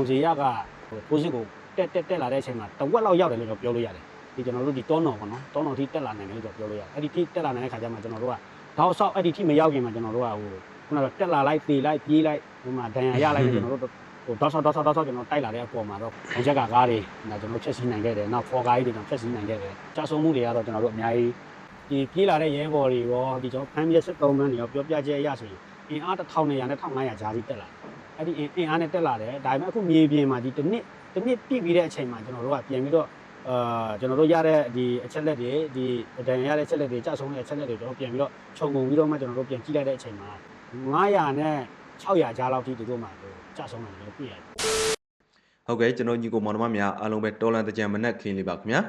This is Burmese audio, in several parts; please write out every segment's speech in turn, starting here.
အောင်စီရကဟိုကိုစစ်ကိုတက်တက်တက်လာတဲ့အချိန်မှာတဝက်လောက်ရောက်တယ်လို့တော့ပြောလို့ရတယ်ဒီကျွန်တော်တို့ဒီတောနော်ပေါ့နော်တောနော်ထိတက်လာနိုင်တယ်လို့တော့ပြောလို့ရတယ်အဲ့ဒီထိတက်လာနိုင်တဲ့ခါကျမှကျွန်တော်တို့ကတောက်ဆောက်အဲ့ဒီထိမရောက်ခင်မှာကျွန်တော်တို့ကဟိုခုနကတက်လာလိုက်သေလိုက်ပြေးလိုက်ဟိုမှာဒဏ်ရာရလိုက်တယ်ကျွန်တော်တို့ဟိုတောက်ဆောက်တောက်ဆောက်တောက်ဆောက်ကျွန်တော်တိုက်လာတဲ့အပေါ်မှာတော့ဘုံချက်ကကားတွေဒါကျွန်တော်ဖြတ်စီးနိုင်ခဲ့တယ်နောက်ဖော်ကားကြီးတွေကျွန်တော်ဖြတ်စီးနိုင်ခဲ့တယ်ကြာဆုံးမှုတွေကတော့ကျွန်တော်တို့အများကြီးဒီပြေးလာတဲ့ရဲဘော်တွေရောဒီကျွန်တော်ဖမ်းပြစစ်သုံးမန်းတွေရောပြောပြချက်အရဆိုရင်အင်အား1200နဲ့1500ဂျားကြီးတက်လာတယ် အဲ့ဒီအင်အားနဲ့တက်လာတယ်ဒါပေမဲ့အခုမြေပြင်မှာဒီတစ်နှစ်တစ်နှစ်ပြည့်ပြီးတဲ့အချိန်မှာကျွန်တော်တို့ကပြန်ပြီးတော့အာကျွန်တော်တို့ရတဲ့ဒီအချက်လက်တွေဒီဒဏ်ရာရတဲ့အချက်လက်တွေကြာဆုံးတဲ့အချက်လက်တွေကျွန်တော်ပြန်ပြီးတော့ခြုံငုံပြီးတော့မှကျွန်တော်တို့ပြန်ကြည့်လိုက်တဲ့အချိန်မှာ900နဲ့600ဂျားလောက်ထိသူတို့မှာကြာဆုံးတယ်လို့ပြရတယ်ဟုတ်ကဲ့ကျွန်တော်ညီကိုမောင်နှမများအားလုံးပဲတော်လန်တကြံမနက်ခင်းလေးပါခင်ဗျာ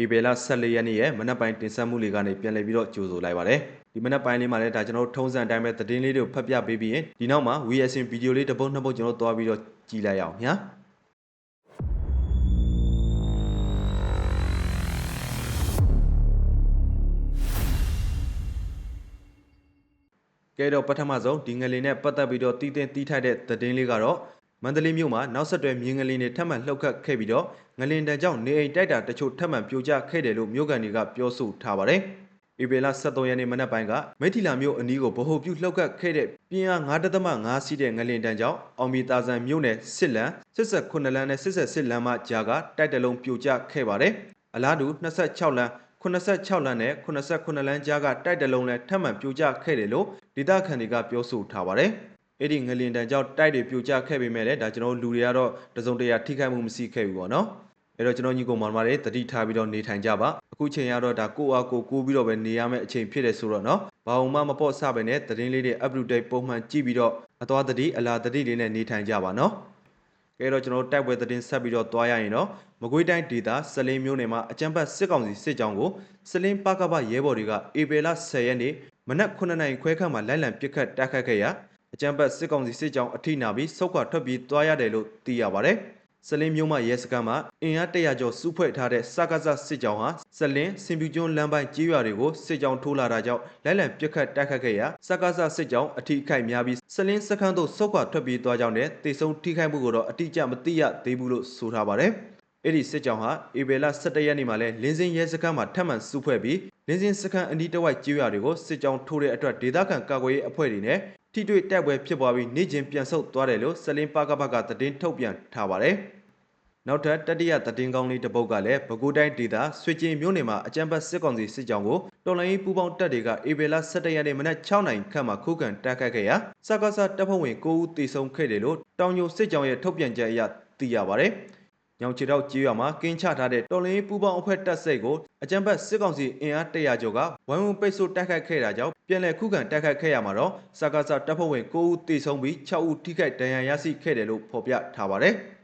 ဧပြီလ14ရက်နေ့ရဲ့မနက်ပိုင်းတင်ဆက်မှုလေးကနေပြန်လည်ပြီးတော့ကြိုဆိုလိုက်ပါတယ် ဒီမနက်ပိုင်းလေးမှာလည်းဒါကျွန်တော်တို့ထုံးစံအတိုင်းပဲသတင်းလေးတွေကိုဖတ်ပြပေးပြီးရင်ဒီနောက်မှာ VSN ဗီဒီယိုလေးတစ်ပုတ်နှစ်ပုတ်ကျွန်တော်တို့သွားပြီးတော့ကြည့်လိုက်ရအောင်ညာကဲတော့ပထမဆုံးဒီငလင်နဲ့ပတ်သက်ပြီးတော့တည်တင်တီးထိုက်တဲ့သတင်းလေးကတော့မန္တလေးမြို့မှာနောက်ဆက်တွဲမြင်းငလင်တွေထပ်မံလှုပ်ခတ်ခဲ့ပြီးတော့ငလင်တန်ကြောင့်နေအိမ်တိုက်တာတချို့ထပ်မံပြိုကျခဲ့တယ်လို့မြို့ကန်တွေကပြောဆိုထားပါတယ်။ ဧပြီလ23ရက်နေ့မနက်ပိုင်းကမိထီလာမြို့အနီးကိုဗဟိုပြုလှုပ်ခတ်ခဲ့တဲ့ပြင်းအား9.5စီးတဲ့ငလင်တန်ကြောင့်အောင်မီတာဆန်မြို့နယ်စစ်လန်စစ်ဆက်9လမ်းနဲ့စစ်ဆက်စစ်လမ်းမှကြားကတိုက်တလုံးပြိုကျခဲ့ပါတယ်။အလားတူ26လမ်း86လမ်းနဲ့89လမ်းကြားကတိုက်တလုံးလည်းထပ်မံပြိုကျခဲ့တယ်လို့ဒေသခံတွေကပြောဆိုထားပါတယ်။အဲ့ဒီငလင်တန်ကြောင့်တိုက်တွေပြိုကျခဲ့ပေမဲ့လည်းဒါကျွန်တော်တို့လူတွေကတော့တစုံတရာထိခိုက်မှုမရှိခဲ့ဘူးပေါ့နော်။ အဲ့တော့ကျွန်တော်ညီကောင်မောင်မတွေတတိထားပြီးတော့နေထိုင်ကြပါအခုချိန်ရတော့ဒါကိုအားကိုကိုးပြီးတော့ပဲနေရမယ့်အချိန်ဖြစ်တယ်ဆိုတော့နော်ဘာအောင်မှမပေါ့ဆပဲနဲ့သတင်းလေးတွေ up to date ပုံမှန်ကြည့်ပြီးတော့အသွားတတိအလားတတိလေးနဲ့နေထိုင်ကြပါနော်ကဲတော့ကျွန်တော်တိုက်ပွဲသတင်းဆက်ပြီးတော့သွားရရင်တော့မကွေးတိုင်းဒေသစလင်းမြို့နယ်မှာအကြမ်းဖက်စစ်ကောင်စီစစ်ကြောင်းကိုစလင်းပကပရဲဘော်တွေကဧပြီလ10ရက်နေ့မနက်9နာရီခွဲခန့်မှာလိုက်လံပစ်ခတ်တိုက်ခတ်ခဲ့ရာအကြမ်းဖက်စစ်ကောင်စီစစ်ကြောင်းအထိနာပြီးဆုတ်ခွာထွက်ပြေးသွားရတယ်လို့သိရပါတယ်။ စလင်းမြို့မှာရဲစခန်းမှာအင်အားတရာကျော်စုဖွဲ့ထားတဲ့စကားစစစ်ကြောင်းဟာစလင်းစင်ပြူကျွန်းလမ်းပိုင်းကြေးရွာတွေကိုစစ်ကြောင်းထိုးလာတာကြောင့်လိုက်လံပစ်ခတ်တိုက်ခတ်ခဲ့ရာစကားစစစ်ကြောင်းအထိအခိုက်များပြီးစလင်းစခန်းသို့ဆုတ်ခွာထွက်ပြေးသွားကြောင်းနဲ့တေဆုံးထိခိုက်မှုကိုတော့အတိအကျမသိရသေးဘူးလို့ဆိုထားပါတယ်။အဲ့ဒီစစ်ကြောင်းဟာဧပြီလ17ရက်နေ့မှာလဲလင်းစင်းရဲစခန်းမှာထပ်မံစုဖွဲ့ပြီးလင်းစင်းစခန်းအနီးတစ်ဝိုက်ကြေးရွာတွေကိုစစ်ကြောင်းထိုးတဲ့အတွက်ဒေသခံကာကွယ်ရေးအဖွဲ့တွေနဲ့ ထိတွေ့တိုက်ပွဲဖြစ်ပွားပြီးနေကျင်ပြန်ဆုတ်သွားတယ်လို့စလင်းပါကဘကသတင်းထုတ်ပြန်ထားပါတယ်။နောက်ထပ်တတိယသတင်းကောင်းလေးတစ်ပုဒ်ကလည်းပဲခူးတိုင်းဒေသဆွေကျင်မြို့နယ်မှာအကြံပတ်စစ်ကောင်စီစစ်ကြောင်းကိုတော်လိုင်းပူပေါင်းတပ်တွေကဧပြီလ17ရက်နေ့မနက်6နာရီခန့်မှာခုခံတိုက်ခိုက်ခဲ့ရာစကားစတပ်ဖွဲ့ဝင်9ဦးသေဆုံးခဲ့တယ်လို့တောင်ညိုစစ်ကြောင်းရဲ့ထုတ်ပြန်ချက်အရသိရပါတယ်။ ညောင်ချီတော့ကြေးရွာမှာကင်းချထားတဲ့တော်လင်းပူပေါင်းအဖွဲ့တပ်စိတ်ကိုအကြံပတ်စစ်ကောင်စီအင်အား100ကျော်ကဝိုင်းဝန်းပိတ်ဆို့တိုက်ခိုက်ခဲ့တာကြောင့်ပြန်လည်ခုခံတိုက်ခိုက်ခဲ့ရမှာတော့စကားစတပ်ဖွဲ့ဝင်9ဦးသေဆုံးပြီး6ဦးထိခိုက်ဒဏ်ရာရရှိခဲ့တယ်လို့ဖော်ပြထားပါတယ်။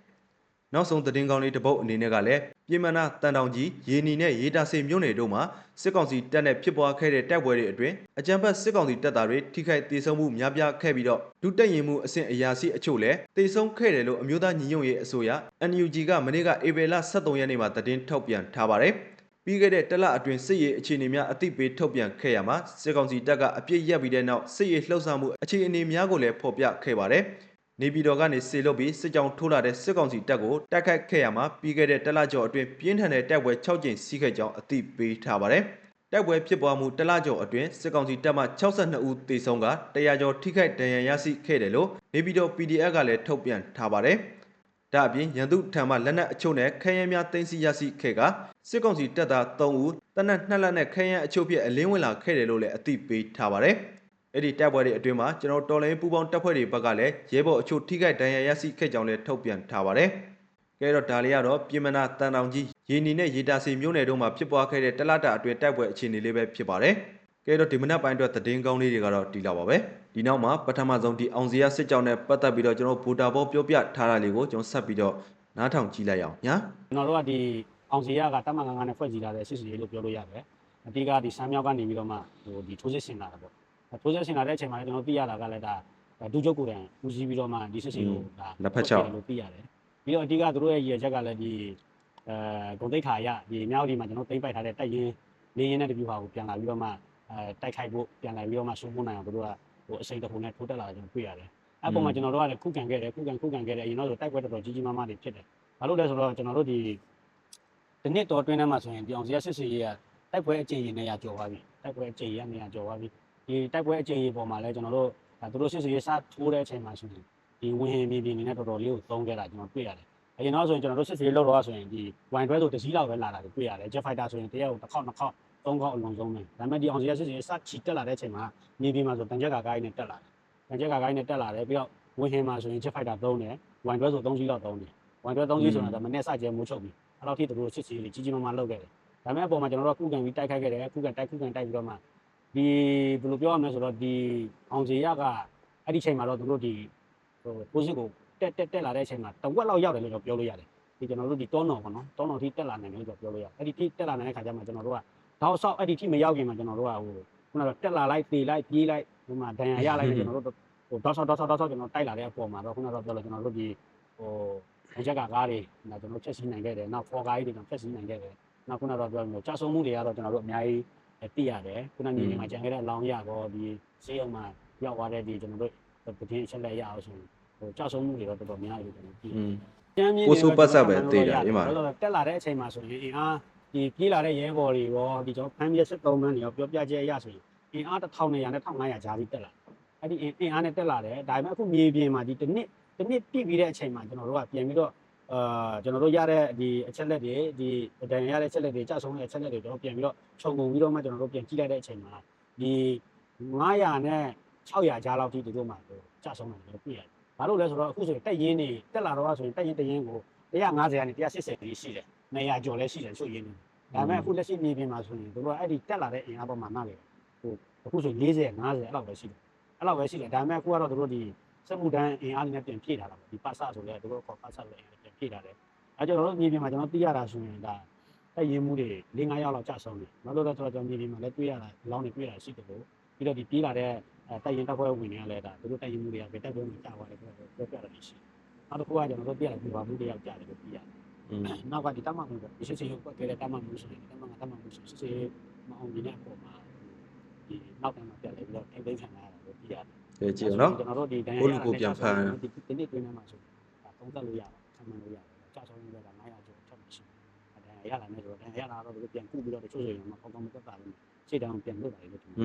နောက်ဆုံးသတင်းကောင်းလေးတစ်ပုဒ်အနေနဲ့ကလည်းပြည်မနာတန်တောင်ကြီးရေနီနဲ့ရေတာစေမြို့နယ်တို့မှာစစ်ကောင်စီတပ်နဲ့ဖြစ်ပွားခဲ့တဲ့တိုက်ပွဲတွေအတွင်းအကြမ်းဖက်စစ်ကောင်စီတပ်သားတွေထိခိုက်ဒေဆုံးမှုများပြားခဲ့ပြီးတော့လူတက်ရင်မှုအဆင့်အရာရှိအချို့လည်းတေဆုံးခဲ့တယ်လို့အမျိုးသားညီညွတ်ရေးအစိုးရ NUG ကမနေ့ကဧပြီလ23ရက်နေ့မှာသတင်းထုတ်ပြန်ထားပါတယ်။ပြီးခဲ့တဲ့တလအတွင်းစစ်ရေးအခြေအနေများအသိပေးထုတ်ပြန်ခဲ့ရမှာစစ်ကောင်စီတပ်ကအပြစ်ရက်ပြီးတဲ့နောက်စစ်ရေးလှုပ်ရှားမှုအခြေအနေများကိုလည်းဖော်ပြခဲ့ပါတယ်။ နေပြည်တော်ကနေစေလွတ်ပြီးစစ်ကြောင်းထိုးလာတဲ့စစ်ကောင်စီတပ်ကိုတိုက်ခိုက်ခဲ့ရမှာပြီးခဲ့တဲ့တလကျော်အတွင်းပြင်းထန်တဲ့တိုက်ပွဲ6ကြိမ်စီးခဲ့ကြောင်းအသိပေးထားပါတယ်။တိုက်ပွဲဖြစ်ပွားမှုတလကျော်အတွင်းစစ်ကောင်စီတပ်မှ62ဦးသေဆုံးက100ကျော်ထိခိုက်ဒဏ်ရာရရှိခဲ့တယ်လို့နေပြည်တော် PDF ကလည်းထုတ်ပြန်ထားပါတယ်။ဒါအပြင်ရန်သူထံမှလက်နက်အချို့နဲ့ခရမ်းများတင်စီရရှိခဲ့ကစစ်ကောင်စီတပ်သား3ဦးတနက်2လက်နဲ့ခရမ်းအချို့ဖြင့်အလင်းဝင်လာခဲ့တယ်လို့လည်းအသိပေးထားပါတယ်။ အဲ့ဒီတပ်ပွဲတွေအတွင်းမှာကျွန်တော်တော်လိုင်းပူပေါင်းတပ်ဖွဲ့တွေဘက်ကလည်းရဲဘော်အချို့ထိခိုက်ဒဏ်ရာရရှိခဲ့ကြောင်းလည်းထုတ်ပြန်ထားပါတယ်။ကဲတော့ဒါလေးကတော့ပြည်မနာတန်တောင်ကြီးရေနီနဲ့ရေတာစီမြို့နယ်တို့မှာဖြစ်ပွားခဲ့တဲ့တလတာအတွင်းတိုက်ပွဲအခြေအနေလေးပဲဖြစ်ပါတယ်။ကဲတော့ဒီမနက်ပိုင်းအတွက်သတင်းကောင်းလေးတွေကတော့ဒီလောက်ပါပဲ။ဒီနောက်မှာပထမဆုံးဒီအောင်စရာစစ်ကြောင်းနဲ့ပတ်သက်ပြီးတော့ကျွန်တော်ဘူတာဘောပြောပြထားတာလေးကိုကျွန်တော်ဆက်ပြီးတော့နားထောင်ကြည့်လိုက်အောင်ညာ။ကျွန်တော်တို့ကဒီအောင်စီရကတမန်ငန်းငန်းနဲ့ဖွဲ့စည်းထားတဲ့စစ်စီရေးလို့ပြောလို့ရတယ်အတိကဒီစမ်းမြောက်ကနေပြီးတော့မှဟိုဒီထိုးစစ်ဆင်လာတာပေါ့ ထိုးစစ်ဆင်လာတဲ့အချိန်မှာလည်းကျွန်တော်သိရတာကလည်းဒါဒုကျုပ်ကိုယ်တိုင်ဦးစီးပြီးတော့မှဒီစစ်စီကိုဒါလက်ဖက်ချောက်လို့သိရတယ်ပြီးတော့အတိကသူတို့ရဲ့ရည်ရွယ်ချက်ကလည်းဒီအဲဂုံတိတ်ခါရဒီမြောက်ဒီမှာကျွန်တော်သိမ့်ပိုက်ထားတဲ့တိုက်ရင်နေရင်နဲ့တပြူဟာကိုပြန်လာပြီးတော့မှအဲတိုက်ခိုက်ဖို့ပြန်လာပြီးတော့မှရှုံးဖို့နိုင်အောင်သူတို့ကဟိုအစိမ့်တစ်ခုနဲ့ထိုးတက်လာတာကျွန်တော်တွေ့ရတယ်အဲ့ပုံမှာကျွန်တော်တို့ကလည်းခုခံခဲ့တယ်ခုခံခုခံခဲ့တယ်အရင်တော့ဆိုတိုက်ပွဲတော်တော်ကြီးကြီးမားမားတွေဖြစ်တယ်ဘာလို့လဲဆိုတော့ကျွန်တော်တို့ဒီဒီနှစ်တော်တွင်းထဲမှာဆိုရင်ဒီအောင်စရစစ်စစ်ရေးကတိုက်ပွဲအကျင့်ရနေရကြော်သွားပြီတိုက်ပွဲအကျင့်ရနေရကြော်သွားပြီ ဒီတိုက်ပွဲအကျင့်ရပေါ်မှာလည်းကျွန်တော်တို့ဒါသူတို့စစ်စစ်ရေးစထိုးတဲ့အချိန်မှာဆိုရင်ဒီဝင်ဟင်မြေပြင်နေနဲ့တော်တော်လေးကိုသုံးခဲ့တာကျွန်တော်တွေ့ရတယ်အရင်တော့ဆိုရင်ကျွန်တော်တို့စစ်စစ်ရေးလောက်တော့ဆိုရင်ဒီဝိုင်တွဲဆိုတစ်စီးလောက်ပဲလာတာကိုတွေ့ရတယ် Jet Fighter ဆိုရင်တရက်ကိုတစ်ခေါက်နှစ်ခေါက်သုံးခေါက်အလုံးစုံပဲဒါပေမဲ့ဒီအောင်စရစစ်စစ်ရေးစချီတက်လာတဲ့အချိန်မှာမြေပြင်မှာဆိုတန်ကြက်ကာကားကြီးနဲ့တက်လာတယ်တန်ကြက်ကာကားကြီးနဲ့တက်လာတယ်ပြီးတော့ဝင်ဟင်မှာဆိုရင် Jet Fighter သုံးတယ်ဝိုင်တွဲဆို3စီးလောက်သုံးတယ်ဝိုင်တွဲ3စီးဆိုတာဒါမနေ့စကြဲမိုးချုပ်ပြီအဲ့လောက်ထိသူတို့စစ်စစ်ရေးကြီးကြီးမားမားလုပ်ခဲ့တယ်ဒါပေမဲ့အပေါ်မှာကျွန်တော်တို့ကခုခံပြီးတိုက်ခိုက်ခဲ့တယ်ခုခံတိုက်ခုခံတိုက်ပြီးတော့မှ ဒီဘယ်လိုပြောရမလဲဆိုတော့ဒီအောင်စီရကအဲ့ဒီချိန်မှာတော့သူတို့ဒီဟိုပိုစစ်ကိုတက်တက်တက်လာတဲ့အချိန်မှာတဝက်လောက်ရောက်တယ်လို့တော့ပြောလို့ရတယ်ဒီကျွန်တော်တို့ဒီတောနော်ပေါ့နော်တောနော်ထိတက်လာနိုင်တယ်လို့ပြောလို့ရတယ်အဲ့ဒီထိတက်လာနိုင်တဲ့ခါကျမှကျွန်တော်တို့ကတောက်ဆောက်အဲ့ဒီထိမရောက်ခင်မှာကျွန်တော်တို့ကဟိုခုနကတက်လာလိုက်တေလိုက်ပြေးလိုက်ဟိုမှာဒဏ်ရာရလိုက်ကျွန်တော်တို့ဟိုတောက်ဆောက်တောက်ဆောက်တောက်ဆောက်ကျွန်တော်တိုက်လာတဲ့အပေါ်မှာတော့ခုနကတော့ပြောလို့ကျွန်တော်တို့ဒီဟိုအချက်ကကားတွေဒါကျွန်တော်ချက်စီနိုင်ခဲ့တယ်နောက်ဖော်ကားကြီးတွေကျွန်တော်ချက်စီနိုင်ခဲ့တယ်နောက်ခုနကတော့ပြောလို့ကြာဆုံးမှုတွေကတော့ကျွန်တော်တို့အများကြီး သိရတယ်ခုနကနေမှာကြံခဲ့တဲ့အလောင်းရတော့ဒီစေးအောင်မှာရောက်သွားတဲ့ဒီကျွန်တော်တို့ပြည်အချက်လက်ရအောင်ဆိုဟိုကြာဆုံးမှုတွေတော့တော်တော်များကြီးကျွန်တော်သိอืมကျမ်းမြင့်ကိုစိုးပတ်ဆက်ပဲတည်တာဒီမှာတက်လာတဲ့အချိန်မှာဆိုရင်အင်အားဒီပြေးလာတဲ့ရဲဘော်တွေရောဒီကျွန်တော်ဖမ်းပြစစ်သုံးမန်းတွေရောပြောပြချက်အရဆိုရင်အင်အား1200နဲ့1500ကြားပြီးတက်လာအဲ့ဒီအင်အားနဲ့တက်လာတယ်ဒါပေမဲ့အခုမြေပြင်မှာဒီတစ်နှစ်တစ်နှစ်ပြည့်ပြီးတဲ့အချိန်မှာကျွန်တော်တို့ကပြန်ပြီးတော့ အာကျွန်တော်တို့ရတဲ့ဒီအချက်လက်တွေဒီဒဏ်ရာရတဲ့အချက်လက်တွေကြဆုံးတဲ့အချက်လက်တွေကျွန်တော်ပြန်ပြီးတော့ခြုံငုံပြီးတော့မှကျွန်တော်တို့ပြန်ကြည့်လိုက်တဲ့အချိန်မှာဒီ900နဲ့600ကြားလောက်ထိဒီတို့မှာကြဆုံးတယ်လို့ပြရတယ်ဘာလို့လဲဆိုတော့အခုဆိုရင်တက်ရင်းနေတက်လာတော့ဆိုရင်တက်ရင်းတရင်းကို150ကနေ180ကြီးရှိတယ်။နေရာကျော်လည်းရှိတယ်ချုပ်ရင်းနေ။ဒါပေမဲ့အခုလက်ရှိမြေပြင်မှာဆိုရင်တို့ကအဲ့ဒီတက်လာတဲ့အင်အားပေါ်မှာမှလည်းဟိုအခုဆို40 50အဲ့လောက်ပဲရှိတယ်။အဲ့လောက်ပဲရှိတယ်။ဒါပေမဲ့အခုကတော့တို့ဒီစက်မှုတန်းအင်အားနဲ့ပြန်ဖြည့်ထားတာပေါ့။ဒီပါစဆိုလည်းတို့ခေါ်ပါစလည်းပြန် ဖြည့်ထားတယ်။အဲကျွန်တော်တို့မြေပြင်မှာကျွန်တော်သိရတာဆိုရင်ဒါတက်ရင်မှုတွေ၄၅ရောက်လောက်ကြာဆုံးတယ်။နောက်တော့တော့ကျွန်တော်မြေပြင်မှာလည်းတွေ့ရတာလောင်းနေတွေ့ရတာရှိတယ်လို့ပြီးတော့ဒီပြေးလာတဲ့တက်ရင်တက်ပွဲဝင်တွေကလည်းဒါတို့တက်ရင်မှုတွေကပဲတက်ပွဲဝင်ကြာသွားတယ်ပြောပြောပြတာရှိတယ်။နောက်တစ်ခုကကျွန်တော်တို့ပြရတဲ့ပြပါမှုတွေရောက်ကြတယ်လို့ပြရတယ်อืมနောက်ကဒီတမမှုပဲဒီစစ်စစ်ရုပ်ကွက်ခဲ့တဲ့တမမှုဆိုရင်တမကတမမှုဆိုစစ်စစ်မအောင်ဒီတဲ့အပေါ်မှာဒီနောက်ပိုင်းမှာပြတ်လဲပြီးတော့ထိမ့်သိမ်းခံရတာလို့ပြရတယ်ကြည့်ကြည့်အောင်နော်ကျွန်တော်တို့ဒီဒဏ်ရာဘုလူကိုပြန်ဖမ်းဒီဒီနေ့တွင်းထဲမှာဆိုဒါသုံးသက်လို့ရပါတယ်ဆ မ်းမလို့ရတယ်ကြာဆုံးရတာ900ကျော်ထပ်မရှိဘူးဒဏ်ရာရလာနေဆိုတော့ဒဏ်ရာရလာတော့ဒီပြန်ကုပြီးတော့တချို့ဆိုရင်မပေါကောင်းမတက်တာလို့စိတ်တောင်ပြန်လွတ်လာတယ်လို့ထင်တယ်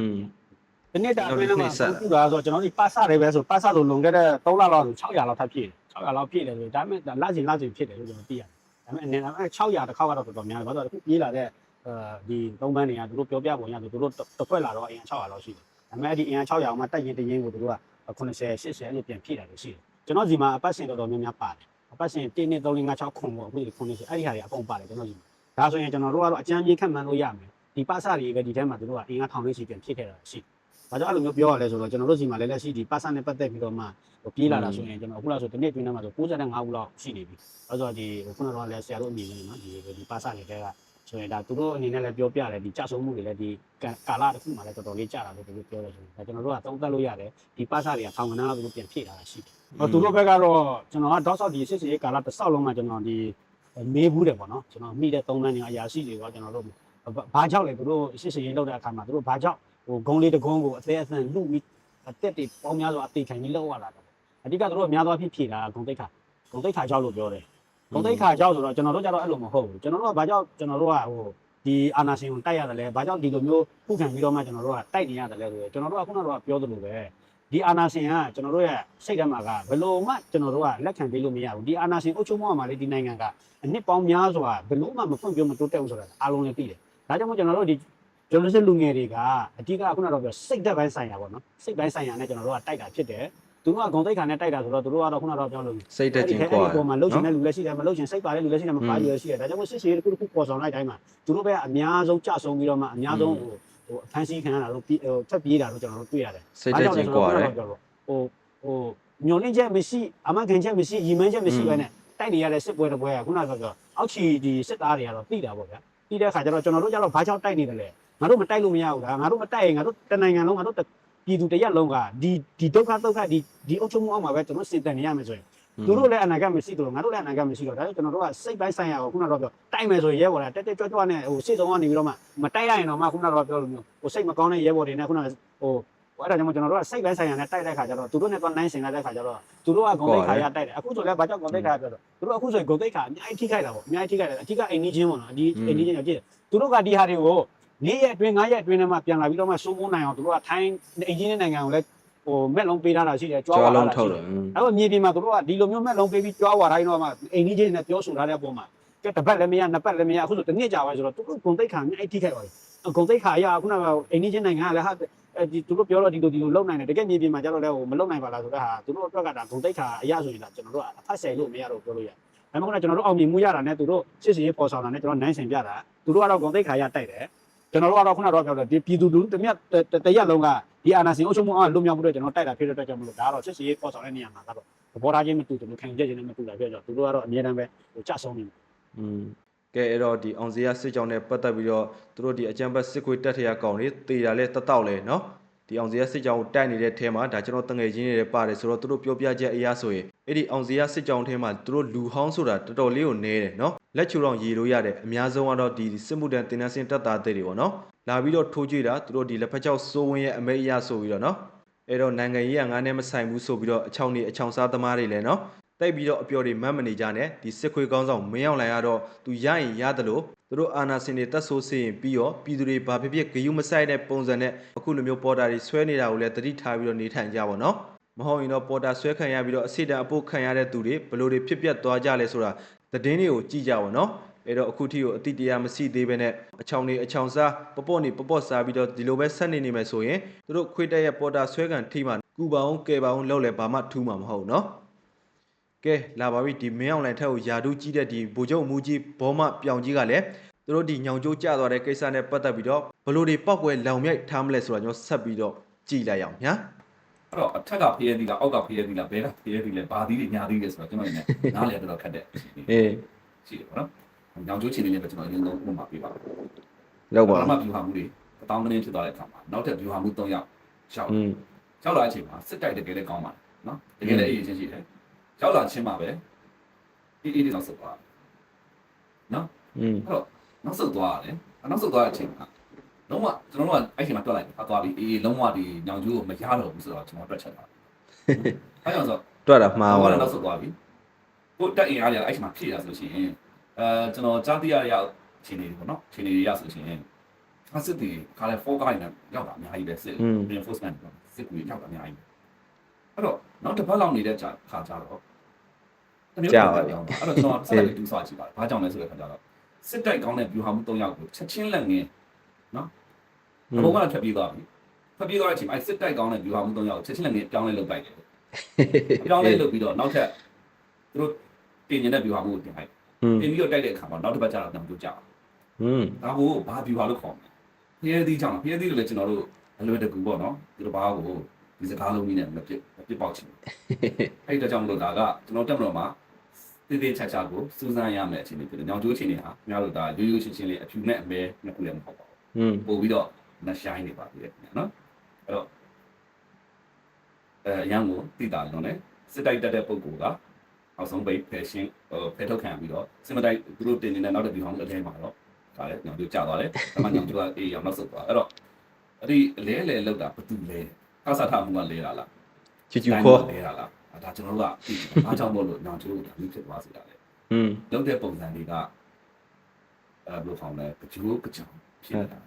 ဒီနေ့တာအတွင်းမှာကုတာဆိုကျွန်တော်ဒီပါစတွေပဲဆိုပါစဆိုလွန်ခဲ့တဲ့3လလောက်ဆို600လောက်ထပ်ပြည့်600လောက်ပြည့်တယ်ဆိုဒါပေမဲ့လစဉ်လစဉ်ဖြစ်တယ်လို့ကျွန်တော်သိရတယ်ဒါပေမဲ့အနေနဲ့အဲ600တစ်ခေါက်ကတော့တော်တော်များတယ်ဘာလို့လဲအခုပြေးလာတဲ့အဲဒီသုံးပန်းတွေကသူတို့ပြောပြပုံရဆိုသူတို့တစ်ခွက်လာတော့အင်600လောက်ရှိတယ်ဒါပေမဲ့ဒီအင်600အောင်မှတက်ရင်တရင်ကိုသူတို့က90 80အဲ့လိုပြန်ဖြည့်တာလို့ရှိတယ်ကျွန်တော်ဒီမှာအပတ်စဉ်တော်တော်များများပါတယ် အပတ်စဉ်1 2 3 4 5 6ခုပေါ့အခုဒီ90အဲ့ဒီဟာတွေအကုန်ပါတယ်ကျွန်တော်ဒီမှာဒါဆိုရင်ကျွန်တော်တို့ကတော့အကြမ်းကြီးခက်မှန်းလို့ရမယ်ဒီပါစတွေပဲဒီထဲမှာသူတို့ကအင်အားထောင်လေးရှိပြန်ဖြည့်ခဲ့တာရှိဘာကြောင့်အဲ့လိုမျိုးပြောရလဲဆိုတော့ကျွန်တော်တို့ဒီမှာလည်းလက်ရှိဒီပါစနဲ့ပတ်သက်ပြီးတော့မှဟိုပြေးလာတာဆိုရင်ကျွန်တော်အခုလောက်ဆိုဒီနေ့တွင်းထဲမှာဆို95ခုလောက်ရှိနေပြီအဲ့တော့ဒီခုနကတော့လည်းဆရာတို့အနေနဲ့နော်ဒီဒီပါစနေတဲ့ကဆိုရင်ဒါသူတို့အနေနဲ့လည်းပြောပြတယ်ဒီကြဆုံးမှုတွေလည်းဒီကာလတစ်ခုမှလည်းတော်တော်လေးကြာတာလို့သူတို့ပြောတယ်ဆိုရင်ဒါကျွန်တော်တို့ကသုံးသပ်လို့ရတယ်ဒီပါစတွေကထောင်ကနာကသူတို့ပြန်ဖြည့်လာတာရှိတယ်ဟော သူတို့ဘက်ကတော့ကျွန်တော်ကတောက်ဆောက်ဒီစစ်စစ်ရေးကာလတစ်ဆောက်လုံးမှာကျွန်တော်ဒီမေးဘူးတယ်ပေါ့နော်ကျွန်တော်မိတဲ့သုံးသန်းနေအရာရှိတွေကကျွန်တော်တို့ဘာကြောက်လဲသူတို့စစ်စစ်ရေးလုပ်တဲ့အခါမှာသူတို့ဘာကြောက်ဟိုဂုံးလေးတကုန်းကိုအသေးအသန်လူပြီးအသက်တွေပေါင်းများစွာအသေးခံပြီးလောက်ရလာတယ်အဓိကသူတို့များသောအားဖြင့်ဖြည့်တာဂုံတိတ်ခါဂုံတိတ်ခါကြောက်လို့ပြောတယ်ဂုံတိတ်ခါကြောက်ဆိုတော့ကျွန်တော်တို့ကြတော့အဲ့လိုမဟုတ်ဘူးကျွန်တော်တို့ကဘာကြောင့်ကျွန်တော်တို့ကဟိုဒီအာနာရှင်ကိုတိုက်ရတယ်လဲဘာကြောင့်ဒီလိုမျိုးခုခံပြီးတော့မှကျွန်တော်တို့ကတိုက်နေရတယ်လဲဆိုတော့ကျွန်တော်တို့ကခုနကတော့ပြောသလိုပဲ ဒီအာနာရှင်ကကျွန်တော်တို့ရဲ့စိတ်ထဲမှာကဘယ်လိုမှကျွန်တော်တို့ကလက်ခံပေးလို့မရဘူးဒီအာနာရှင်အုပ်ချုပ်မှုမှာလေဒီနိုင်ငံကအနှစ်ပေါင်းများစွာဘယ်လို့မှမဖွင့်ပြမတိုးတက်ဘူးဆိုတာအားလုံးလည်းသိတယ်ဒါကြောင့်မို့ကျွန်တော်တို့ဒီကျွန်တော်တို့လူငယ်တွေကအဓိကခုနကတော့ပြောစိတ်သက်ပိုင်းဆိုင်ရာပေါ့နော်စိတ်ပိုင်းဆိုင်ရာနဲ့ကျွန်တော်တို့ကတိုက်တာဖြစ်တယ်သူတို့ကဂုံတိတ်ခါနဲ့တိုက်တာဆိုတော့သူတို့ကတော့ခုနကတော့ပြောလို့စိတ်တက်ချင်းကွာအဲ့ဒီပေါ်မှာလှုပ်ရှင်တဲ့လူလည်းရှိတယ်မလှုပ်ရှင်စိတ်ပါတဲ့လူလည်းရှိတယ်မပါလူလည်းရှိတယ်ဒါကြောင့်မို့စစ်စီရေးတစ်ခုတစ်ခုပေါ်ဆောင်လိုက်တိုင်းမှာသူတို့ဘက်ကအများဆုံးကြဆုံးပြီးတော့မှအများဆုံးဟို ဟိုအဖမ်းဆီးခံရတာတို့ပြီးဟိုချက်ပြေးတာတို့ကျွန်တော်တို့တွေ့ရတယ်စိတ်တက်ချင်းကွာတယ်ဟိုဟိုညွန်လင်းချက်မရှိအမခံချက်မရှိရီမန်းချက်မရှိပဲနဲ့တိုက်နေရတဲ့စစ်ပွဲတစ်ပွဲကခုနကဆိုတော့အောက်ချီဒီစစ်သားတွေကတော့တိတာပေါ့ဗျာတိတဲ့ခါကျတော့ကျွန်တော်တို့ကျတော့ဘာကြောင့်တိုက်နေတယ်လဲငါတို့မတိုက်လို့မရဘူးလားငါတို့မတိုက်ရင်ငါတို့တနိုင်ငံလုံးငါတို့ပြည်သူတရက်လုံးကဒီဒီဒုက္ခဒုက္ခဒီဒီအုပ်ချုပ်မှုအောက်မှာပဲကျွန်တော်စင်တန်နေရမယ်ဆိုရင် သူတို့လည်းအနာဂတ်မရှိတော့ငါတို့လည်းအနာဂတ်မရှိတော့ဒါကြောင့်ကျွန်တော်တို့ကစိတ်ပိုင်းဆိုင်ရာကိုခုနကတော့ပြောတိုက်မယ်ဆိုရင်ရဲဘော်တွေကတက်တက်ကြွကြွနဲ့ဟိုစိတ်ဆုံးကနေပြီးတော့မှမတိုက်ရရင်တော့မှခုနကတော့ပြောလို့မျိုးဟိုစိတ်မကောင်းတဲ့ရဲဘော်တွေနဲ့ခုနကဟိုဟိုအဲ့ဒါကြောင့်မို့ကျွန်တော်တို့ကစိတ်ပိုင်းဆိုင်ရာနဲ့တိုက်တဲ့ခါကျတော့သူတို့နဲ့တော့နိုင်စင်လိုက်တဲ့ခါကျတော့သူတို့ကဂုံတိတ်ခါရတိုက်တယ်အခုဆိုလည်းဘာကြောင့်ဂုံတိတ်ခါရပြောတော့သူတို့အခုဆိုရင်ဂုံတိတ်ခါအများကြီးထိခိုက်တာပေါ့အများကြီးထိခိုက်တယ်အကြီးကအိမ်ကြီးချင်းပေါ့နော်အကြီးအိမ်ကြီးချင်းကိုကြည့်သူတို့ကဒီဟာတွေကို၄ရက်အတွင်း၅ရက်အတွင်းထဲမှာပြန်လာပြီးတော့မှစိုးမိုးနိုင်အောင်သူတို့ကထိုင်းအိမ်ကြီးနဲ့နိုင်ငံကိုလည်း ဟိုမဲ့လုံးပေးထားတာရှိတယ်ကြွားကျွာဝါးလာလုံးတာထုတ်ရှိတတယ်ယ်อืมအဲ့တော့မြေပြင်မှာသူတို့ကဒီလိုမျိုးမဲ့လုံးပေးပြီးကြွားဝါတိုင်းတော့မှအိမ်ကြီးချင်းနဲ့ပြောဆိုထားတဲ့ပုံမှာကဲတစ်ပတ်လည်းမရနှစ်ပတ်လည်းမရအခုဆိုတစ်နှစ်ကြာပါဆိုတော့သူတို့ဂုံတိတ်ခါအများကြီးထိခိုက်ပါတယ်ဂုံတိတ်ခါရခုနကအိမ်ကြီးချင်းနိုင်ငံကလည်းဟာအဲဒီသူတို့ပြောတော့ဒီလိုဒီလိုလုံနိုင်တယ်တကယ်မြေပြင်မှာကျတော့လည်းဟိုမလုံနိုင်ပါလားဆိုတော့ဟာသူတို့အတွက်ကဒါဂုံတိတ်ခါအရဆိုရင်ဒါကျွန်တော်တို့ကအဖတ်ဆယ်လို့မရတော့ပြောလို့ရတယ်ဒါမှမဟုတ်ကျွန်တော်တို့အောင်မြင်မှုရတာနဲ့သူတို့စစ်စီရေးပေါ်ဆောင်တာနဲ့ကျွန်တော်နိုင်ဆင်ပြတာသူတို့ကတော့ဂုံတိတ်ခါရတိုက်တယ်ကျွန်တော်တို့ကတော့ခုနကတော့ပြောတယ်ဒီပြည်သူလူထုတမျက်တရက်လုံးက ဒီအာဏာရှင်အုပ်ချုပ်မှုအားလွတ်မြောက်မှုတွေကျွန်တော်တိုက်တာဖြစ်တဲ့အတွက်ကြောင့်မလို့ဒါကတော့စစ်စီရေးပေါ်ဆောင်တဲ့နေရာမှာကတော့သဘောထားချင်းမတူတယ်လို့ခံချက်ချင်းနဲ့မတူတာပြောကြတော့သူတို့ကတော့အများတမ်းပဲဟိုကြဆုံးနေတယ် อืมကဲအဲ့တော့ဒီအောင်စရာစစ်ကြောင်းနဲ့ပတ်သက်ပြီးတော့သူတို့ဒီအကြံဘတ်စစ်ခွေတက်ထရကောင်တွေတေတာလဲတတောက်လဲเนาะ ဒီအောင်စရာစစ်ကြောင်းကိုတိုက်နေတဲ့ထဲမှာဒါကျွန်တော်တငယ်ချင်းတွေလည်းပါတယ်ဆိုတော့သူတို့ပြောပြချက်အရာဆိုရင်အဲ့ဒီအောင်စရာစစ်ကြောင်းထဲမှာသူတို့လူဟောင်းဆိုတာတော်တော်လေးကိုနဲတယ်နော်လက်ချိုတော့ရေလို့ရတယ်အများဆုံးကတော့ဒီစစ်မှုတန်းတင်နန်းစင်တပ်သားတွေပေါ့နော်လာပြီးတော့ထိုးကြည့်တာသူတို့ဒီလက်ဖက်ချောက်စိုးဝင်းရဲ့အမိတ်အရာဆိုပြီးတော့နော်အဲ့တော့နိုင်ငံရေးကငါနဲ့မဆိုင်ဘူးဆိုပြီးတော့အချောင်းနေအချောင်းစားသမားတွေလည်းနော် တိတ်ပြီးတော့အပျော်တွေမတ်မနေကြနဲ့ဒီစစ်ခွေးကောင်းဆောင်မင်းအောင်လှိုင်ကတော့သူရရင်ရတယ်လို့သူတို့အာနာစင်တွေတတ်ဆိုးစေရင်ပြီးတော့ပြည်သူတွေဘာဖြစ်ဖြစ်ဂယုမဆိုင်တဲ့ပုံစံနဲ့အခုလိုမျိုးပေါ်တာတွေဆွဲနေတာကိုလည်းသတိထားပြီးတော့နေထိုင်ကြပါတော့မဟုတ်ရင်တော့ပေါ်တာဆွဲခံရပြီးတော့အစစ်တမ်းအပုတ်ခံရတဲ့သူတွေဘလို့တွေဖြစ်ပျက်သွားကြလဲဆိုတာသတင်းတွေကိုကြည့်ကြပါတော့အဲ့တော့အခုထိကိုအတိတရားမရှိသေးပဲနဲ့အချောင်နေအချောင်စားပပော့နေပပော့စားပြီးတော့ဒီလိုပဲဆက်နေနေမယ်ဆိုရင်သူတို့ခွေတက်ရဲ့ပေါ်တာဆွဲကန်ထိမှကူပါအောင်ကဲပါအောင်လောက်လဲဘာမှထူးမှာမဟုတ်နော် ကဲလာပါပြီဒီမင်းအောင်လှိုင်ထက်ကိုယာဒူးကြီးတဲ့ဒီဗိုလ်ချုပ်မူကြီးဘောမပြောင်ကြီးကလည်းသူတို့ဒီညောင်ကျိုးကျသွားတဲ့ကိစ္စနဲ့ပတ်သက်ပြီးတော့ဘလို့တွေပောက်ကွယ်လောင်မြိုက်ထားမလဲဆိုတာကျွန်တော်ဆက်ပြီးတော့ကြည်လိုက်အောင်ညာအဲ့တော့အထက်ကဖေးရသည်လားအောက်ကဖေးရသည်လားဘဲကဖေးရသည်လဲဘာသီးတွေညာသီးတွေဆိုတော့ကျွန်တော်လည်းနားလည်တော့ခက်တဲ့အေးရှိတယ်ပေါ့နော်။ညောင်ကျိုးချင်းလေးလည်းပဲကျွန်တော်အရင်ဆုံးဥပမာပေးပါမယ်။လောက်ပါပထမဗျူဟာမှုတွေအတောင်းတင်းဖြစ်သွားတဲ့အခါမှာနောက်ထပ်ဗျူဟာမှု၃ယောက်ရှောက်อืมရှောက်လာတဲ့အချိန်မှာစစ်တိုက်တကယ်လည်းကောင်းပါတယ်နော်။တကယ်လည်းအေးအေးချင်းရှိတယ်။ ရှောက်လာချင်းမှာပဲအေးအေးလေးတော့ဆုတ်သွား။နော်อืมအဲ့တော့နောက်ဆုတ်သွားရတယ်။နောက်ဆုတ်သွားတဲ့အချိန်မှာလုံးဝကျွန်တော်တို့ကအဲ့ချိန်မှာတွက်လိုက်တယ်။အသွားပြီးအေးအေးလုံးဝဒီညောင်ကျိုးကိုမရတော့ဘူးဆိုတော့ကျွန်တော်တွက်ချက်တာ။အဲ့ကြောင့်ဆိုတွက်တာမှားသွားတော့တာနောက်ဆုတ်သွားပြီကိုတက်အင်အားတွေအဲ့ချိန်မှာဖြည့်ရဆိုလို့ရှိရင်အဲကျွန်တော်ကြားသိရတဲ့ခြေနေတွေပေါ့နော်ခြေနေတွေရဆိုလို့ရှိရင်အစစ်တီခါလဲ4ကိုင်းနဲ့ရောက်တာအများကြီးပဲစစ် reinforcement ပေါ့စစ်ကူရောက်တာအများကြီး အဲ့တော့နောက်တစ်ပတ်လောက်နေတဲ့ကြာခါကြတော့တမျိုးတစ်ပတ်ပြောင်းအဲ့တော့ကျွန်တော်ဆက်လက်တူးဆွာကြည့်ပါဘာကြောင့်လဲဆိုတဲ့ခါကြတော့စစ်တိုက်ကောင်းတဲ့ဗျူဟာမှု၃ယောက်ကိုချက်ချင်းလက်ငင်းနော်ဘုံကထွက်ပြေးသွားပြီထွက်ပြေးသွားတဲ့အချိန်အဲ့စစ်တိုက်ကောင်းတဲ့ဗျူဟာမှု၃ယောက်ကိုချက်ချင်းလက်ငင်းပြောင်းလဲလုပ်ပိုက်တယ်ပြောင်းလဲလုပ်ပြီးတော့နောက်ထပ်သူတို့တင်နေတဲ့ဗျူဟာမှုကိုတင်လိုက်တင်ပြီးတော့တိုက်တဲ့အခါမှာနောက်တစ်ပတ်ကျတော့ကျွန်တော်တို့ကြောက်อืมဒါကိုဘာဗျူဟာလို့ခေါ်မလဲဖျဲသီးကြောင့်ဖျဲသီးလို့လည်းကျွန်တော်တို့အလွယ်တကူပေါ့နော်ဒီတော့ဘာကို ဒီစကားလုံးကြီးနဲ့မပြစ်မပြစ်ပေါက်ချင်ဘူးအဲ့ဒါကြောင့်မလို့ဒါကကျွန်တော်တက်မတော်မှာတည်တည်ချာချာကိုစူးစမ်းရမယ်အခြေအနေဖြစ်တယ်။ညောင်ကျိုးအခြေအနေဟာခင်ဗျားတို့ဒါရိုးရိုးရှင်းရှင်းလေးအဖြူနဲ့အမဲနှစ်ခုလည်းမဟုတ်ပါဘူးอืม။ပို့ပြီးတော့နှရှိုင်းနေပါသေးတယ်ခင်ဗျာနော်။အဲ့တော့အဲအရန်ကိုတိတာလုံးနဲ့စစ်တိုက်တက်တဲ့ပုံကောအောက်ဆုံးပိတ်ဖယ်ရှင်းဟိုဖယ်ထုတ်ခံပြီးတော့စစ်မတိုက်သူတို့တင်နေတဲ့နောက်တစ်ပြီးဟောင်းအထဲမှာတော့ဒါလည်းညောင်ကျိုးကျသွားတယ်။အမှညောင်ကျိုးကအေးရောင်နောက်ဆုတ်သွားအဲ့တော့အဲ့ဒီလဲလဲလောက်တာဘယ်သူလဲ။ ကစားထားမှုကလဲတာလားချီချူခေါ်လဲတာလားဒါကျွန်တော်တို့ကသိတယ်အားကြောင့်မို့လို့နောက်ကျိုးဒါမျိုးဖြစ်သွားစေတာလေอืมလောက်တဲ့ပုံစံတွေကအဲဘယ်လိုဖောင်းလဲကြိုးကြောင်ဖြစ်တာ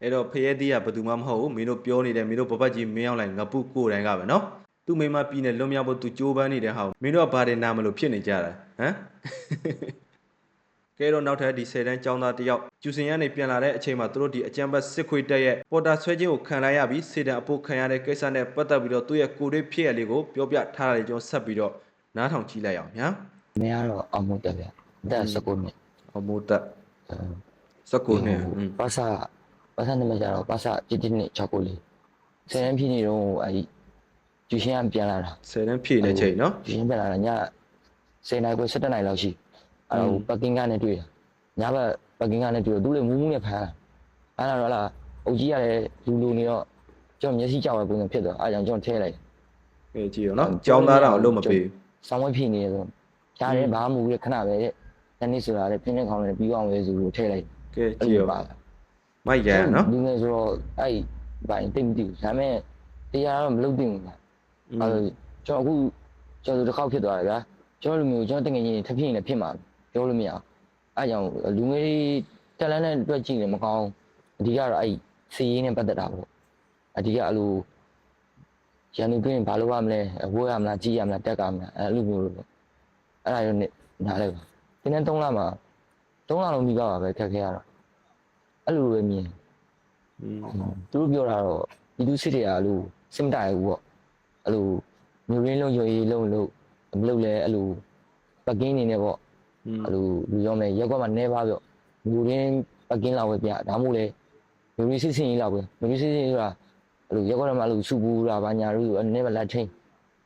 အဲ့တော့ဖရဲတီးကဘယ်သူမှမဟုတ်ဘူးမင်းတို့ပြောနေတယ်မင်းတို့ဘပတ်ကြီးမင်းအောင်လိုက်ငပုကိုတိုင်းကပဲနော်သူ့မိမပြည်နဲ့လွန်မြောက်ဖို့သူကြိုးပမ်းနေတဲ့ဟာကိုမင်းတို့ကဘာတွေနာမလို့ဖြစ်နေကြတာဟမ် ကဲတော့နောက်ထပ်ဒီ10တန်းကျောင်းသားတယောက်ကျူစင်ရနေပြန်လာတဲ့အချိန်မှာသူတို့ဒီအကြံဘတ်စစ်ခွေတက်ရဲ့ပေါ်တာဆွဲခြင်းကိုခံလိုက်ရပြီးစေတံအဖို့ခံရတဲ့ကိစ္စနဲ့ပတ်သက်ပြီးတော့သူ့ရဲ့ကိုယ်ရေးဖြစ်ရလေးကိုပြောပြထားတယ်ကျွန်တော်ဆက်ပြီးတော့နားထောင်ကြည့်လိုက်အောင်ညာမင်းကတော့အောင်မတက်ဗျာအသက်19နှစ်အမိုးတက်အဲ19နှစ်อืมပါစာပါစာနမကြတော့ပါစာတစ်တစ်နှစ်6ကိုလေးဆယ်တန်းဖြစ်နေတော့အဲဒီကျူရှင်ကပြန်လာတာ10တန်းဖြည့်နေချိန်နော်ကျူရှင်ပြန်လာတာည10နိုင်ကို17နိုင်လောက်ရှိ အဲอืတော့มပတ်ကင်းကနေတွေ့တာညဘက်ပတ်ကင်းကနေတွေ့တော့သူလည်းမူးမူးနဲ့ဖမ်းလာဖမ်းလာတော့လားအုတ်ကြီးကလည်းလူလူနေတော့ကျွန်တော်မျက်စိကြောက်ရပုံစံဖြစ်သွားအဲကြောင့်ကျွန်တော်ထဲလိုက်အေးကြည့်ရောနော်ကျောင်းသားတော့အလုပ်မပေးဆောင်းဝဲဖြစ်နေရဆိုရှားတယ်ဘာမှမဟုတ်ဘူးခဏပဲတဲ့တနေ့ဆိုတာလည်းပြင်းနေခေါင်းလည်းပြီးအောင်လေဆိုလို့ထဲလိုက်ကဲကြည့်ရောမိုက်ရန်နော်လူငယ်ဆိုတော့အဲ့ဘာရင်တိတ်မသိဘူးဒါပေမဲ့တရားတော့မလုပ်သင့်ဘူးဗျအဲကျွန်တော်အခုကျွန်တော်တို့တစ်ခေါက်ဖြစ်သွားတယ်ဗျာကျွန်တော်လူမျိုးကျွန်တော်တကယ်ကြီးထပ်ဖြစ်ရင်လည်းဖြစ်မှာပြော လို့မရအောင်အဲကြောင့်လူငယ်တွေတက်လန်းတဲ့အတွက်ကြည့်ရင်မကောင်းအဓိကတော့အဲ့စီးရင်းနဲ့ပတ်သက်တာပေါ့အဓိကအဲ့လိုရန်သူပြင်းဘာလို့ရမလဲဝိုးရမလားကြီးရမလားတက်ကမလားအဲ့လိုမျိုးလို့ပေါ့အဲ့ဒါရောနားလဲပါဒီနေ့3လမှာ3လလုံးပြီးပါပါပဲခက်ခဲရတော့အဲ့လိုပဲမြင်သူတို့ပြောတာတော့ဒီလူစစ်တွေကအဲ့လိုစစ်မတိုင်ဘူးပေါ့အဲ့လိုမျိုးရင်းလုံးရွေးလုံးလို့မလုပ်လဲအဲ့လိုပကင်းနေနေပေါ့ အဲ့လိုလူရောမယ်ရက်ကွက်မှာနေပါပြောမျိုးရင်းပကင်းလောက်ပဲပြဒါမှမဟုတ်လေမျိုးရင်းစစ်စင်ကြီးလောက်ပဲမျိုးရင်းစစ်စင်ကြီးဆိုတာအဲ့လိုရက်ကွက်မှာအဲ့လိုစုပူတာဗညာတို့အဲ့နေပဲလက်ချင်း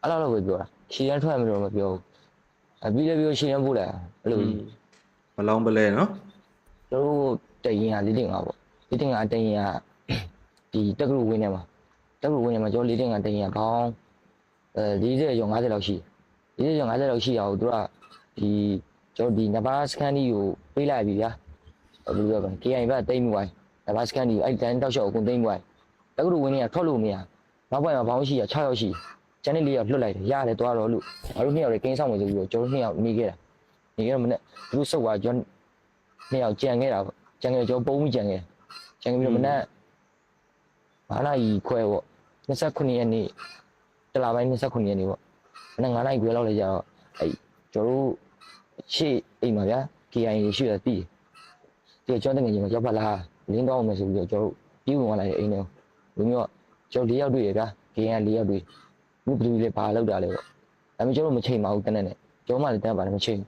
အဲ့လောက်တော့ပဲပြောတာရှည်ရန်ထွက်မလို့မပြောဘူးအပြီးလည်းပြောရှည်ရန်ပို့လာအဲ့လိုဘလောင်းပလဲနော်တို့တရင်ကလေးတင်ကပေါ့လေးတင်ကတရင်ကဒီတက္ကသိုလ်ဝင်းထဲမှာတက္ကသိုလ်ဝင်းထဲမှာကျော်လေးတင်ကတရင်ကခေါင်းအဲ40ကျော်50လောက်ရှိ40ကျော်50လောက်ရှိအောင်သူကဒီ ကျော်ဒီနဘာစကန်ဒီကိုပေးလိုက်ပြီဗျာဘယ်လိုပြောလဲ KI ဘက်တိတ်မှုဝိုင်းနဘာစကန်ဒီအဲ့တန်းတောက်လျှောက်အကုန်တိတ်မှုဝိုင်းတက္ကသိုလ်ဝင်းထဲကထွက်လို့မရနောက်ပိုင်းမှာဘောင်းရှိရ6ယောက်ရှိကျန်တဲ့လေးယောက်လွတ်လိုက်တယ်ရတယ်သွားတော့လို့ငါတို့နှစ်ယောက်လည်းကင်းဆောင်မယ်ဆိုပြီးတော့ကျွန်တော်နှစ်ယောက်နေခဲ့တာနေခဲ့တော့မနေ့သူတို့စုပ်သွားကျွန်တော်နှစ်ယောက်ကြံခဲ့တာပေါ့ကြံခဲ့ကျွန်တော်ပုံပြီးကြံခဲ့ကြံခဲ့ပြီးတော့မနေ့ဘာနာကြီးခွဲပေါ့29ရက်နေ့တလပိုင်း29ရက်နေ့ပေါ့မနေ့9နိုင်ခွဲလောက်လေကြာတော့အဲ့ကျွန်တော်တို့ ရှေ့အိမ်မှာဗျာ KI ရှိရပြီဒီကျွန်တော်တကယ်ကြီးရောက်ပါလားလင်းကောင်းမယ်ဆိုပြီးတော့ကျွန်တော်ပြီးဝင်လာတဲ့အိမ်ထဲလူမျိုးကျွန်တော်၄ယောက်တွေ့ရဗျာ KI ၄ယောက်တွေ့ဘူးဘယ်လိုလဲဘာလောက်တာလဲပေါ့ဒါပေမဲ့ကျွန်တော်မချိန်ပါဘူးတနေ့နဲ့ကျွန်တော်မှလည်းတန်းပါတယ်မချိန်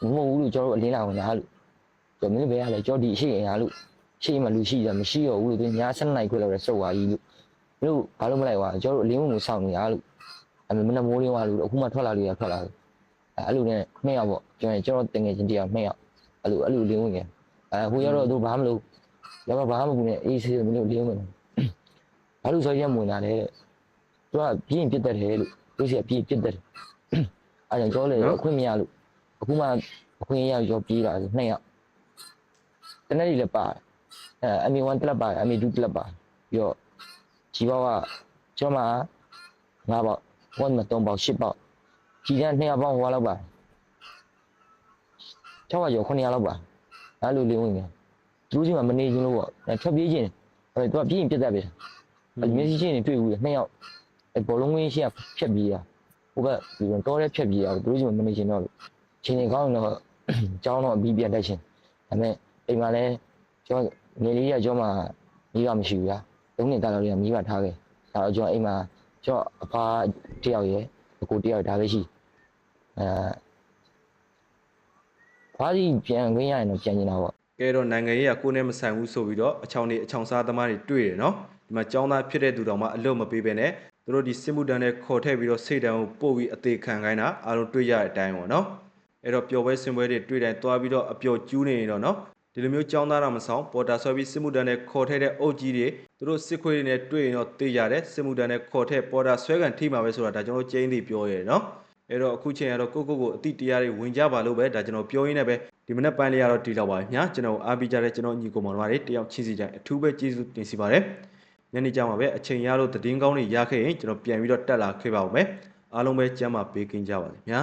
ဘူးမဟုတ်ဘူးလို့ကျွန်တော်အလင်းလာဝင်လာလို့ကျွန်တော်မင်းဘယ်ရလဲကျွန်တော်ဒီအရှိအိမ်ရလို့ရှေ့မှာလူရှိတယ်မရှိတော့ဘူးလို့သူညာ7နိုင်ခွဲလောက်ရစုပ်သွားကြီးလို့လို့ဘာလို့မလိုက်ွာကျွန်တော်အလင်းဝင်ကိုစောင့်နေရလို့အမေမနမိုးလင်းသွားလို့အခုမှထွက်လာလို့ရထွက်လာလို့အဲ့လိုနဲ့နှစ်ယောက်ပေါ့ ကျွန်တော်ကျွန်တော်တင်ငယ်ချင်းတယောက်နှစ်ယောက်အဲ့လိုအဲ့လိုလင်းဝင်ငယ်အဲဟိုရတော့သူဘာမလို့ရပါဘာမှမကူနဲ့အေးဆေးမလို့လင်းဝင်ဘာလို့ဆိုရက်ဝင်လာလဲသူကပြင်းပြစ်တတ်တယ်လို့သူစီကပြင်းပြစ်တတ်တယ်အဲ့ကြောင့်ကျော်လေအခွင့်မရလို့အခုမှအခွင့်ရရောပြေးတာနှစ်ယောက်တနေ့လေးလည်းပါတယ်အဲအမီ1တက်လက်ပါတယ်အမီ2တက်လက်ပါပြီးတော့ကြီးပေါကကျွန်မငါးပေါ1မ3ပေါ10ပေါကြီးတဲ့200ပေါဟိုလောက်ပါ 600ကျော်900လောက်ပါအဲ့လိုလေးဝင်နေသူတို့စီမှာမနေချင်းလို့ပေါ့ထွက်ပြေးခြင်းအဲ့သူကပြေးရင်ပြတ်တတ်ပြီအမျက်စိချင်းတွေတွေ့ဘူးနှစ်ယောက်အဲ့ဘောလုံးဝင်းရှိကဖြတ်ပြေးတာဟိုဘက်ဒီတော့တဲ့ဖြတ်ပြေးတာသူတို့စီမှာမနေချင်းတော့ချင်းနေကောင်းတော့ကျောင်းတော့အပြီးပြန်တက်ချင်းဒါပေမဲ့အိမ်မှာလည်းကျွန်တော်နေလေးရကျောင်းမှာမိဘမရှိဘူးဗျာသုံးနှစ်တာလောက်ရမိဘထားခဲ့ဒါတော့ကျွန်တော်အိမ်မှာကျွန်တော်အဖာတယောက်ရယ်အကိုတယောက်ဒါပဲရှိအဲ ဘာဒီပြန်ခွင့်ရရင်တော့ပြန်နေတာပေါ့ကဲတော့နိုင်ငံရေးကကိုယ်နဲ့မဆိုင်ဘူးဆိုပြီးတော့အချောင်းတွေအချောင်းစားသမားတွေတွေ့တယ်နော်ဒီမှာចောင်းသားဖြစ်တဲ့သူတော်မှအလွတ်မပေးပဲနဲ့သူတို့ဒီစစ်မှုတန်းနဲ့ခေါ်ထည့်ပြီးတော့စိတ်တန်းကိုပို့ပြီးအသေးခံခိုင်းတာအားလုံးတွေ့ရတဲ့အတိုင်းပေါ့နော်အဲ့တော့ပျော်ပွဲစင်ပွဲတွေတွေ့တိုင်းသွားပြီးတော့အပျော်ကျူးနေရင်တော့နော်ဒီလိုမျိုးចောင်းသားတာမဆောင်ပေါ်တာဆွဲပြီးစစ်မှုတန်းနဲ့ခေါ်ထည့်တဲ့အုပ်ကြီးတွေသူတို့စစ်ခွေးတွေနဲ့တွေ့ရင်တော့သိရတယ်စစ်မှုတန်းနဲ့ခေါ်ထည့်ပေါ်တာဆွဲကန်ထိမှာပဲဆိုတာဒါကျွန်တော်ကျင်းသိပြောရဲနော် အဲ့တော့အခုချိန်ကတော့ကိုကိုကိုအတိတရားတွေဝင်ကြပါလို့ပဲဒါကျွန်တော်ပြောရင်းနဲ့ပဲဒီမနေ့ပိုင်းလေးကတော့ဒီတော့ပါပဲညာကျွန်တော်အားပေးကြတဲ့ကျွန်တော်ညီကိုမောင်တို့တွေတယောက်ချင်းစီတိုင်းအထူးပဲကျေးဇူးတင်စီပါတယ်ညနေကြမှာပဲအချိန်ရလို့သတင်းကောင်းတွေရခဲ့ရင်ကျွန်တော်ပြန်ပြီးတော့တက်လာခဲ့ပါဦးမယ်အားလုံးပဲကျမ်းမာပေးကင်းကြပါစေညာ